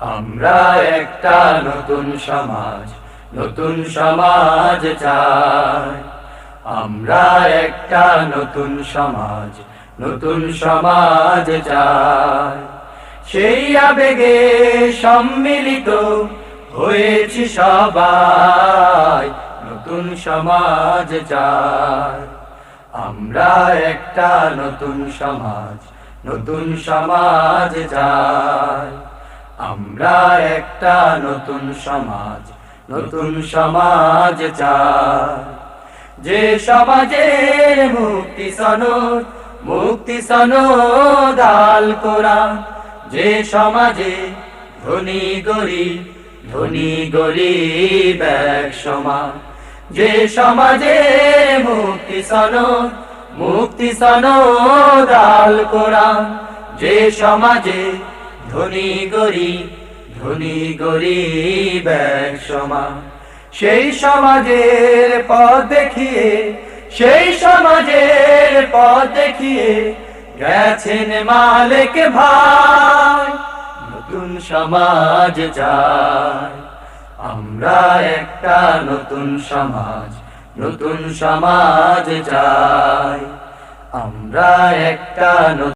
আমরা একটা নতুন সমাজ নতুন সমাজ চাই। আমরা একটা নতুন সমাজ নতুন সমাজ চাই। সেই আবেগে সম্মিলিত হয়েছি সবাই, নতুন সমাজ চাই। আমরা একটা নতুন সমাজ নতুন সমাজ চাই। আমরা একটা নতুন সমাজ নতুন সমাজ যে সমাজের মুক্তি সনদ মুক্তি সনদ আল কোরআন। যে সমাজে ধনী গরিব ধনী গরিব এক সমান যে সমাজে মুক্তি সনদ মুক্তি সনদ আল কোরআন। যে সমাজে ধনী গরিব ধনী গরিব এক সমান। সেই সমাজের পথ দেখিয়ে, সেই সমাজের পথ দেখিয়ে গেছেন মালিক ভাই, নতুন সমাজ চাই। আমরা একটা নতুন সমাজ নতুন সমাজ চাই। আমরা একটা নতুন